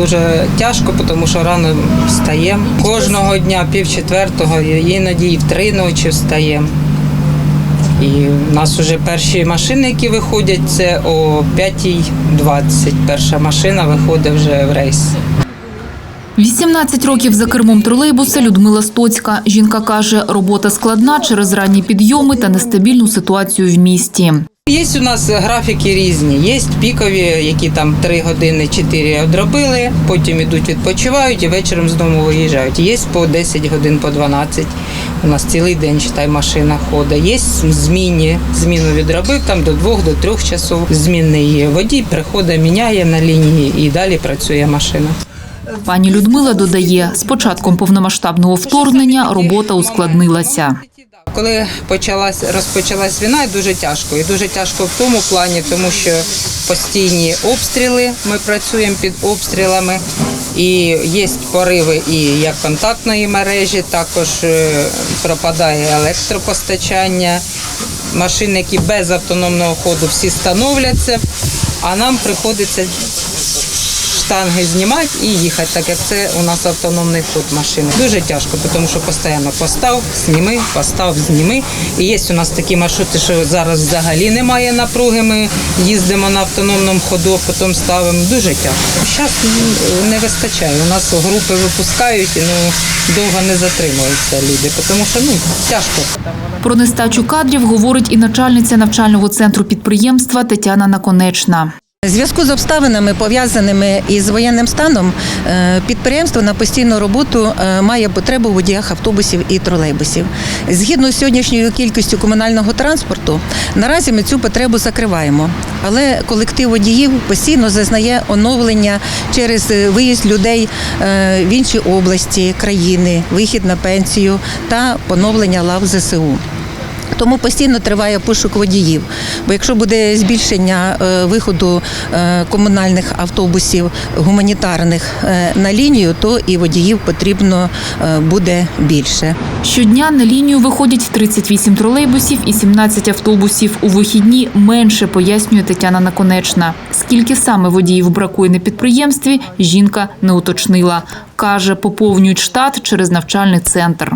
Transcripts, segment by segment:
дуже тяжко, тому що рано встаємо. Кожного дня пів четвертого, іноді в три ночі встаємо. І в нас вже перші машини, які виходять, це о 5.20. Перша машина виходить вже в рейс. 18 років за кермом тролейбуса Людмила Стоцька. Жінка каже, робота складна через ранні підйоми та нестабільну ситуацію в місті. Є у нас графіки різні. Є пікові, які там 3 години 4 одробили, потім ідуть відпочивають і вечором знову виїжджають. Є по 10 годин, по 12. У нас цілий день читай, машина ходить. Є змінні. Зміну відробив там до 2 до 3 часов. Змінний водій приходить, міняє на лінії і далі працює машина. Пані Людмила додає, з початком повномасштабного вторгнення робота ускладнилася. Коли почалась розпочалась війна, дуже тяжко. І дуже тяжко в тому плані, тому що постійні обстріли. Ми працюємо під обстрілами, і є пориви і як контактної мережі, також е, пропадає електропостачання. Машини, які без автономного ходу, всі становляться, а нам приходиться штанги знімати і їхати, так як це у нас автономний ход машини. Дуже тяжко, тому що постійно постав, зніми, постав, зніми. І є у нас такі маршрути, що зараз взагалі немає напруги. Ми їздимо на автономному ходу, потім ставимо. Дуже тяжко. Зараз не вистачає. У нас групи випускають і ну довго не затримуються люди, тому що ну тяжко. Про нестачу кадрів говорить і начальниця навчального центру підприємства Тетяна Наконечна. Зв'язку з обставинами, пов'язаними із воєнним станом, е, підприємство на постійну роботу е, має потребу в водіях автобусів і тролейбусів. Згідно з сьогоднішньою кількістю комунального транспорту, наразі ми цю потребу закриваємо. Але колектив водіїв постійно зазнає оновлення через е, виїзд людей в інші області країни, вихід на пенсію та поновлення лав ЗСУ. Тому постійно триває пошук водіїв. Бо якщо буде збільшення е, виходу е, комунальних автобусів гуманітарних е, на лінію, то і водіїв потрібно буде більше. Щодня на лінію виходять 38 тролейбусів і 17 автобусів. У вихідні менше, пояснює Тетяна Наконечна. Скільки саме водіїв бракує на підприємстві, жінка не уточнила. Каже, поповнюють штат через навчальний центр.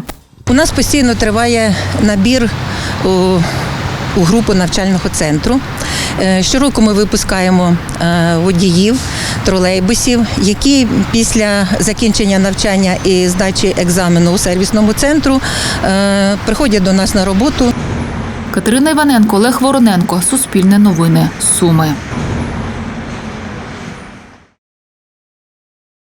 У нас постійно триває набір у, у групу навчального центру. Е, Щороку ми випускаємо е, водіїв, тролейбусів, які після закінчення навчання і здачі екзамену у сервісному центру е, приходять до нас на роботу. Катерина Іваненко, Олег Вороненко. Суспільне новини. Суми.